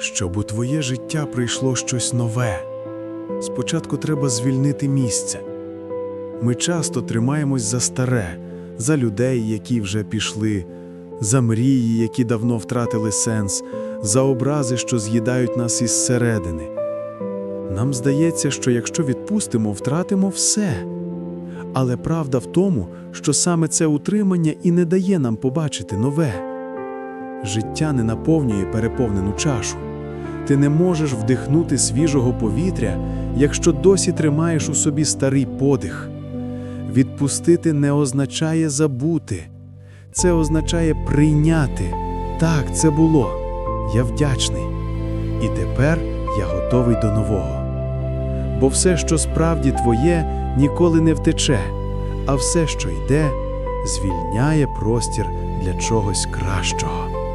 Щоб у твоє життя прийшло щось нове, спочатку треба звільнити місце. Ми часто тримаємось за старе, за людей, які вже пішли, за мрії, які давно втратили сенс, за образи, що з'їдають нас із середини. Нам здається, що якщо відпустимо, втратимо все. Але правда в тому, що саме це утримання і не дає нам побачити нове. Життя не наповнює переповнену чашу. Ти не можеш вдихнути свіжого повітря, якщо досі тримаєш у собі старий подих. Відпустити не означає забути, це означає прийняти. Так, це було. Я вдячний. І тепер я готовий до нового. Бо все, що справді твоє, ніколи не втече, а все, що йде, звільняє простір для чогось кращого.